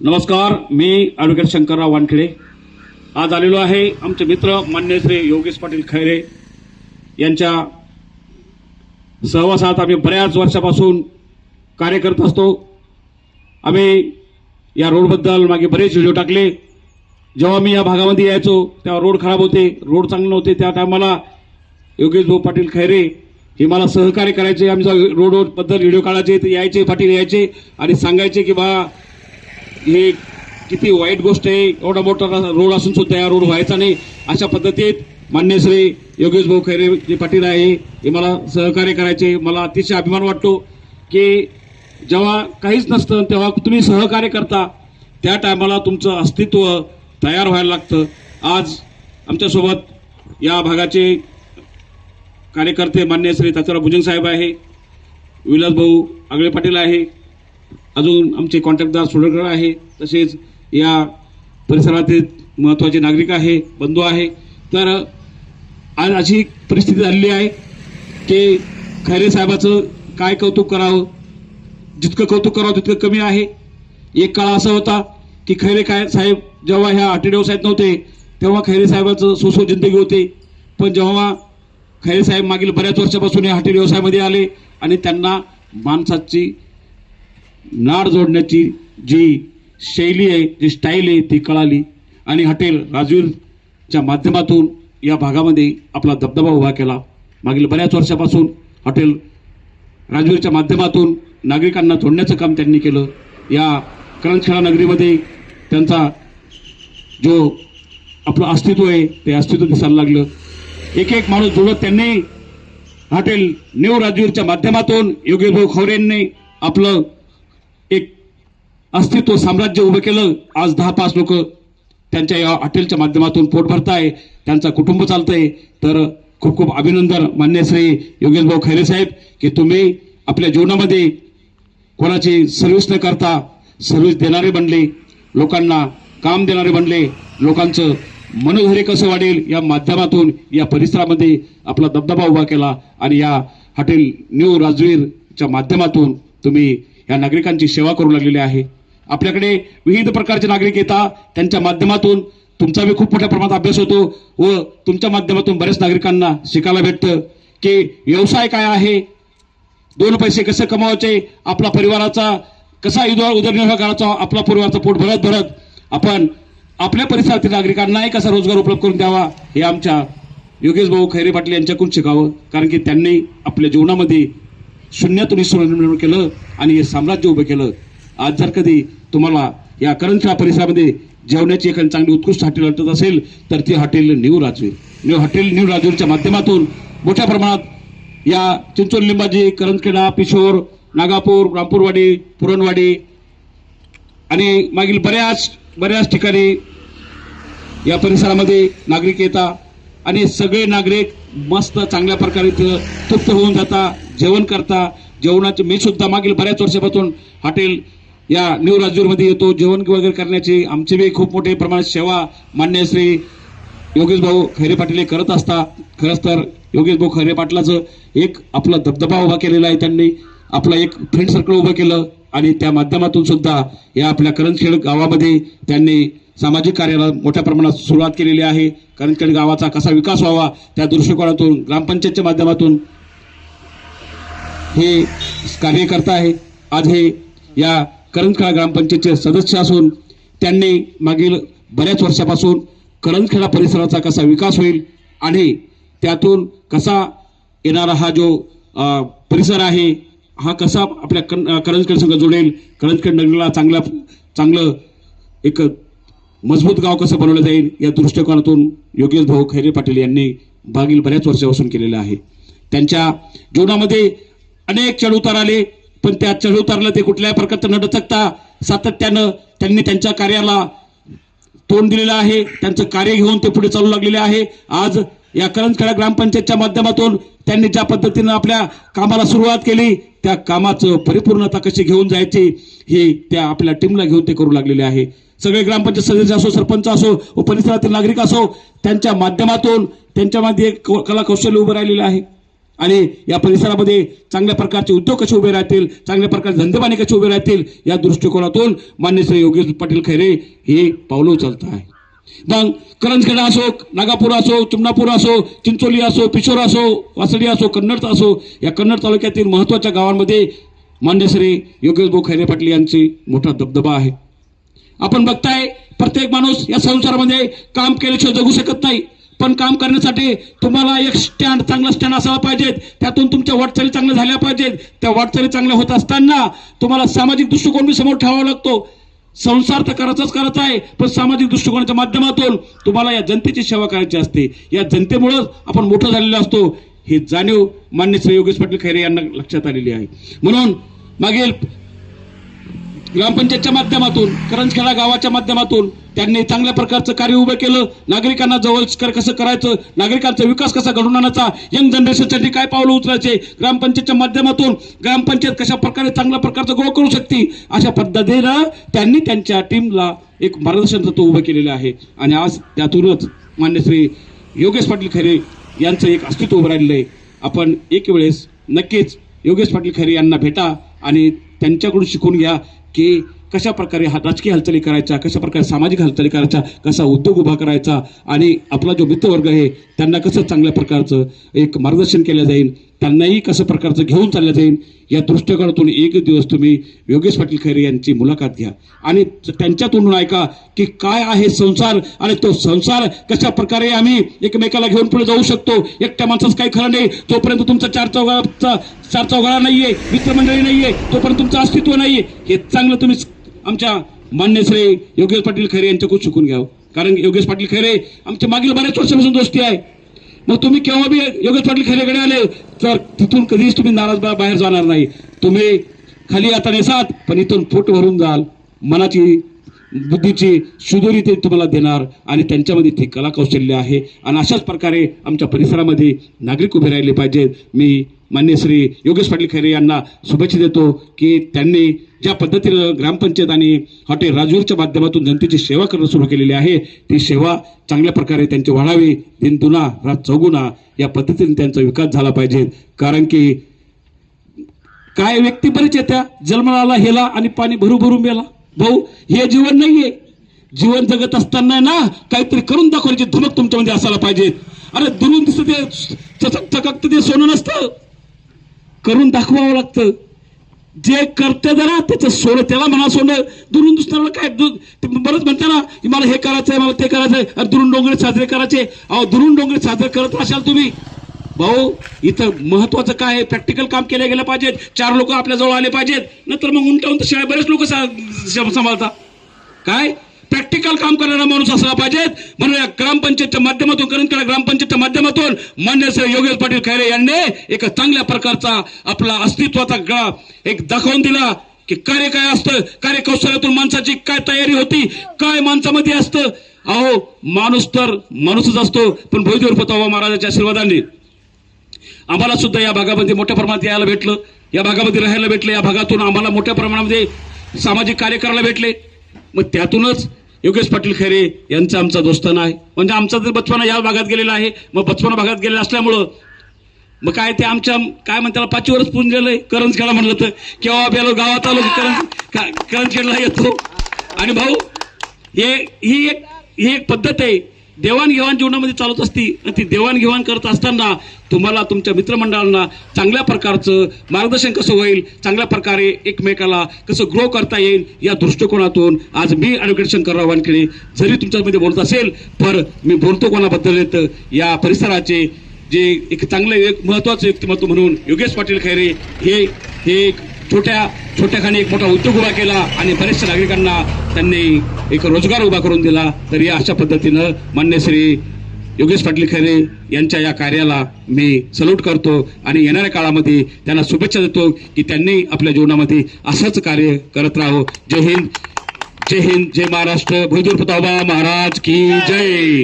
नमस्कार मी ॲडव्होकेट शंकरराव वानखेडे. आज आलेलो आहे आमचे मित्र मान्य श्री योगेश पाटील खैरे यांच्या सहवासात. आम्ही बऱ्याच वर्षापासून कार्य करत असतो. आम्ही या रोडबद्दल मागे बरेच व्हिडिओ टाकले. जेव्हा मी या भागामध्ये यायचो तेव्हा रोड खराब होते रोड चांगले नव्हते. त्या टायमाला योगेश भाऊ पाटील खैरे हे मला सहकार्य करायचे. आमच्या रोडबद्दल व्हिडिओ काढायचे ते यायचे पाटील यायचे आणि सांगायचे की बा हे किती वाईट गोष्ट आहे एवढा मोठा रोड असून सुद्धा या रोड व्हायचा नाही. अशा पद्धतीत मान्य श्री योगेश भाऊ खैरे जे पाटील आहे हे मला सहकार्य करायचे. मला अतिशय अभिमान वाटतो की जेव्हा काहीच नसतं तेव्हा तुम्ही सहकार्य करता. त्या टायमाला तुमचं अस्तित्व तयार व्हायला लागतं. आज आमच्यासोबत या भागाचे कार्यकर्ते मान्य श्री तात्याराव भुजंग साहेब आहे विलास भाऊ आगळे पाटील आहे अजून आमचे कॉन्टॅक्टदार सोडकर आहे तसेच या परिसरातील महत्त्वाचे नागरिक आहे बंधू आहे. तर आज अशी परिस्थिती झालेली आहे की खैरे साहेबाचं काय कौतुक करावं जितकं कौतुक करावं तितकं कमी आहे. एक काळ असा होता की खैरे काय साहेब जेव्हा ह्या हॉटेल व्यवसायात नव्हते तेव्हा खैरे साहेबाचं सोसो जिंदगी होते. पण जेव्हा खैरे साहेब मागील बऱ्याच वर्षापासून या हॉटेल व्यवसायामध्ये आले आणि त्यांना माणसाची नाड जोडण्याची जी शैली आहे जी स्टाईल आहे ती कळाली. आणि हॉटेल राजवीरच्या माध्यमातून या भागामध्ये आपला दबदबा उभा केला. मागील बऱ्याच वर्षापासून हॉटेल राजवीरच्या माध्यमातून नागरिकांना जोडण्याचं काम त्यांनी केलं. या करंजखेडा नगरीमध्ये त्यांचा जो आपलं अस्तित्व आहे ते अस्तित्व दिसायला लागलं. एक एक माणूस जोडत त्यांनी हॉटेल न्यू राजवीरच्या माध्यमातून योगेशभाऊ खवरेंनी आपलं एक अस्तित्व साम्राज्य उभं केलं. आज दहा पाच लोक त्यांच्या या हॉटेलच्या माध्यमातून पोट भरताय. त्यांचा कुटुंब चालतंय. तर खूप खूप अभिनंदन मान्य श्री योगेश भाऊ खैरे साहेब की तुम्ही आपल्या जीवनामध्ये कोणाची सर्व्हिस न करता सर्व्हिस देणारे बनले लोकांना काम देणारे बनले लोकांचं मनोधैर्य कसं वाढेल या माध्यमातून या परिसरामध्ये आपला दबदबा उभा केला आणि या हॉटेल न्यू राजवीरच्या माध्यमातून तुम्ही या नागरिकांची सेवा करू लागलेली आहे. आपल्याकडे विविध प्रकारचे नागरिक येतात त्यांच्या माध्यमातून तुमचा बी खूप मोठ्या प्रमाणात अभ्यास होतो व तुमच्या माध्यमातून बऱ्याच नागरिकांना शिकायला भेटतं की व्यवसाय काय आहे दोन पैसे कसे कमावायचे आपला परिवाराचा कसा उदर उदरनिर्वाह करायचा आपला परिवाराचं पोट भरत भरत आपण आपल्या परिसरातील नागरिकांनाही कसा रोजगार उपलब्ध करून द्यावा हे आमच्या योगेश भाऊ खैरे पाटील यांच्याकडून शिकावं. कारण की त्यांनी आपल्या जीवनामध्ये शून्यातून ईश्वर निर्माण केलं आणि हे साम्राज्य उभं केलं. आज जर कधी तुम्हाला या करंजा परिसरामध्ये जेवणाची एखादी चांगली उत्कृष्ट हॉटेल वाटत असेल तर ती hotel new Rajveer. New hotel new राजवीरच्या माध्यमातून मोठ्या प्रमाणात या चिंचोली लिंबाजी करंजखेडा पिशोर नागापूर रामपूरवाडी पुरणवाडी आणि मागील बऱ्याच बऱ्याच ठिकाणी या परिसरामध्ये नागरिक येतात आणि सगळे नागरिक मस्त चांगल्या प्रकारे इथं तृप्त होऊन जातात. जेवण करता जेवणाचे मी सुद्धा मागील बऱ्याच वर्षापासून हॉटेल या न्यू राजूरमध्ये येतो. जेवण वगैरे करण्याची आमची बी खूप मोठे प्रमाणात सेवा मान्य श्री योगेश भाऊ खैरे पाटील हे करत असता खरंच तर योगेश भाऊ खैरे पाटलाचं एक आपला धबधबा उभा केलेला आहे त्यांनी. आपला एक फ्रेंड सर्कल उभं केलं आणि त्या माध्यमातून सुद्धा या आपल्या करंजखेड गावामध्ये त्यांनी सामाजिक कार्याला मोठ्या प्रमाणात सुरुवात केलेली आहे. करंजखेड गावाचा कसा विकास व्हावा त्या दृष्टिकोनातून ग्रामपंचायतच्या माध्यमातून हे कार्यकर्ता आहेत. आज हे या करंजखेडा ग्रामपंचायतचे सदस्य असून त्यांनी मागील बऱ्याच वर्षापासून करंजखेडा परिसराचा कसा विकास होईल आणि त्यातून कसा येणारा हा जो परिसर आहे हा कसा आपल्या कन- करंजखेड संघ जोडेल करंजखेड नगरीला चांगला चांगलं एक मजबूत गाव कसं बनवलं जाईल या दृष्टिकोनातून योगेश भाऊ खैरे पाटील यांनी मागील बऱ्याच वर्षापासून केलेलं आहे. त्यांच्या जीवनामध्ये अनेक चढउतार आले पण त्या चढउतारला ते कुठल्याही प्रकारचं न डचकता सातत्यानं त्यांनी त्यांच्या कार्याला तोंड दिलेलं आहे. त्यांचं कार्य घेऊन ते पुढे चालू लागलेले आहे. आज या करंजखेडा ग्रामपंचायतच्या माध्यमातून त्यांनी ज्या पद्धतीनं आपल्या कामाला सुरुवात केली त्या कामाचं परिपूर्णता कशी घेऊन जायची हे त्या आपल्या टीमला घेऊन ते करू लागलेले आहे. सगळे ग्रामपंचायत सदस्य असो सरपंच असो व परिसरातील नागरिक असो त्यांच्या माध्यमातून त्यांच्यामध्ये क- कला कौशल्य उभं राहिलेलं आहे. आणि या परिसरामध्ये चांगल्या प्रकारचे उद्योग कसे उभे राहतील चांगल्या प्रकारचे धंदेबाने कसे उभे राहतील या दृष्टिकोनातून मान्य श्री योगेश पाटील खैरे हे पावलं उचलत आहे मग करंजखेडा असो नागापूर असो चिमणापूर असो चिंचोली असो पिशोर असो वासडी असो कन्नड असो या कन्नड तालुक्यातील महत्त्वाच्या गावांमध्ये मान्य श्री योगेश भाऊ खैरे पाटील यांची मोठा दबदबा आहे. आपण बघताय प्रत्येक माणूस या संसारामध्ये काम केल्याशिवाय जगू शकत नाही. पण काम करण्यासाठी तुम्हाला एक स्टँड चांगला स्टँड असायला पाहिजे त्यातून तुमच्या वाटचाली चांगल्या झाल्या पाहिजेत. त्या वाटचाली चांगल्या होत असताना तुम्हाला सामाजिक दृष्टिकोन बी समोर ठेवावा लागतो. संसार तर करायचाच करायचा आहे पण सामाजिक दृष्टिकोनाच्या माध्यमातून तुम्हाला या जनतेची सेवा करायची असते. या जनतेमुळंच आपण मोठं झालेलो असतो. ही जाणीव मान्य श्री योगेश पाटील खैरे यांना लक्षात आलेली आहे. म्हणून मागील ग्रामपंचायतच्या माध्यमातून करंजखेडा गावाच्या माध्यमातून त्यांनी चांगल्या प्रकारचं कार्य उभं केलं. नागरिकांना जवळ कसं करायचं नागरिकांचा विकास कसा घडून आणायचा यंग जनरेशनसाठी काय पावलं उचलायचे ग्रामपंचायतच्या माध्यमातून ग्रामपंचायत कशा प्रकारे चांगल्या प्रकारचं ग्रो करू शकते अशा पद्धतीनं त्यांनी त्यांच्या टीमला एक मार्गदर्शन तत्व उभं केलेलं आहे. आणि आज त्यातूनच मान्य श्री योगेश पाटील खरे यांचं एक अस्तित्व उभं राहिलेलं आहे. आपण एक वेळेस नक्कीच योगेश पाटील खरे यांना भेटा आणि त्यांच्याकडून शिकून घ्या. की कशा प्रकारे हा राजकीय हालचाली करायच्या कशा प्रकारे सामाजिक हालचाली करायच्या कसा उद्योग उभा करायचा आणि आपला जो मित्रवर्ग आहे त्यांना कसं चांगल्या प्रकारचं एक मार्गदर्शन केलं जाईल त्यांनाही कसं प्रकारचं घेऊन चाललं जाईल या दृष्टिकोनातून एक दिवस तुम्ही योगेश पाटील खैरे यांची मुलाखत घ्या. आणि त्यांच्या तोंडून ऐका की काय आहे संसार आणि तो संसार कशा प्रकारे आम्ही एकमेकाला घेऊन पुढे जाऊ शकतो? एकट्या माणसाचं काही खरं नाही. जोपर्यंत तुमचा चार चौघाचा चार चौघाळा नाहीये मित्रमंडळी नाहीये तोपर्यंत तुमचं अस्तित्व नाहीये. हे चांगलं तुम्ही आमच्या मान्य श्री योगेश पाटील खैरे यांच्याकडून शिकून घ्यावं हो. कारण योगेश पाटील खैरे आमच्या मागील बऱ्याच वर्षापासून दोस्ती आहे. मग तुम्ही केव्हा बी योगेश पाटील खरेकडे आले तर तिथून कधीच तुम्ही नाराज बाहेर जाणार नाही. तुम्ही खाली आता नेसात पण इथून पोट भरून जाल. मनाची बुद्धीची सुदोरी ते तुम्हाला देणार आणि त्यांच्यामध्ये ती कला कौशल्य आहे. आणि अशाच प्रकारे आमच्या परिसरामध्ये नागरिक उभे राहिले पाहिजेत मी मान्य श्री योगेश पाटील खैरे यांना शुभेच्छा देतो की त्यांनी ज्या पद्धतीनं ग्रामपंचायत आणि हॉटेल राजूरच्या माध्यमातून जनतेची सेवा करणं सुरू केलेली आहे ती सेवा चांगल्या प्रकारे त्यांची वाढावी. दिनदुना रात चौगुना या पद्धतीने त्यांचा विकास झाला पाहिजे. कारण की काय व्यक्ती बरेच येत्या जन्माला हेला आणि पाणी भरू भरू मेला. भाऊ हे जीवन नाहीये. जीवन जगत असताना ना काहीतरी करून दाखवण्याची धमक तुमच्यामध्ये असायला पाहिजे. अरे दुरून दिसत ते चचक ते सोनं नसतं. करून दाखवावं लागतं. जे करते जरा त्याचं सोनं त्याला म्हणा सोनं. दुरून दुसऱ्याला काय बरंच म्हणते ना की मला हे करायचंय मला ते करायचंय अरे दुरून डोंगरे साजरे करायचे. अहो दुरून डोंगरे साजरे करत असाल तुम्ही. भाऊ इथं महत्वाचं काय आहे? प्रॅक्टिकल काम केलं गेलं पाहिजेत चार लोक आपल्या जवळ आले पाहिजेत. नंतर मग उंटावून तर शिवाय बरेच लोक सांभाळतात काय? प्रॅक्टिकल काम करणारा माणूस असला पाहिजेत म्हणून या ग्रामपंचायतच्या माध्यमातून करंजखेडा ग्रामपंचायतच्या माध्यमातून मान्य श्री योगेश पाटील खैरे यांनी एक चांगल्या प्रकारचा आपला अस्तित्वाचा गळा एक दाखवून दिला की कार्य काय असतं? कार्य कौशल्यातून माणसाची काय तयारी होती? काय माणसामध्ये असतं? अहो माणूस तर माणूसच असतो. पण भोईदेवर पतावा महाराजाच्या आशीर्वादाने आम्हाला सुद्धा या भागामध्ये मोठ्या प्रमाणात यायला भेटलं. या भागामध्ये राहायला भेटलं. या भागातून आम्हाला मोठ्या प्रमाणामध्ये सामाजिक कार्य करायला भेटले. मग त्यातूनच योगेश पाटील खैरे यांचा आमचा दोस्ताना आहे. म्हणजे आमचा जर बचपना या भागात गेलेला आहे. मग बचपना भागात गेलेला असल्यामुळं मग काय ते आमच्या काय म्हणतात पाचीवरच पुंजलेलं आहे. करंजखेडा म्हणलं तर. केव्हा आलो गावात आलो की करंज करंजखेडला येतो. आणि भाऊ हे ही एक ही एक पद्धत आहे. देवाणघेवाण जीवनामध्ये चालत असती आणि ती देवाणघेवाण करत असताना तुम्हाला तुमच्या मित्रमंडळांना चांगल्या प्रकारचं मार्गदर्शन कसं होईल चांगल्या प्रकारे एकमेकाला कसं ग्रो करता येईल या दृष्टिकोनातून आज मी ॲडव्होकेट शंकरराव वानखेडे जरी तुमच्यामध्ये बोलत असेल पर मी बोलतो कोणाबद्दल येतं या परिसराचे जे एक चांगले एक महत्त्वाचं व्यक्तिमत्व म्हणून योगेश पाटील खैरे हे हे एक छोट्या छोट्याखानी एक मोठा उद्योग उभा केला आणि बऱ्याचशा नागरिकांना त्यांनी एक रोजगार उभा करून दिला. तर या अशा पद्धतीनं मान्य श्री योगेश पाटील खैरे यांच्या या कार्याला मी सल्यूट करतो आणि येणाऱ्या काळामध्ये त्यांना शुभेच्छा देतो की त्यांनी आपल्या जीवनामध्ये असंच कार्य करत राहो. जय हिंद. जय हिंद. जय महाराष्ट्र. भोजूर प्रतापा महाराज की जय.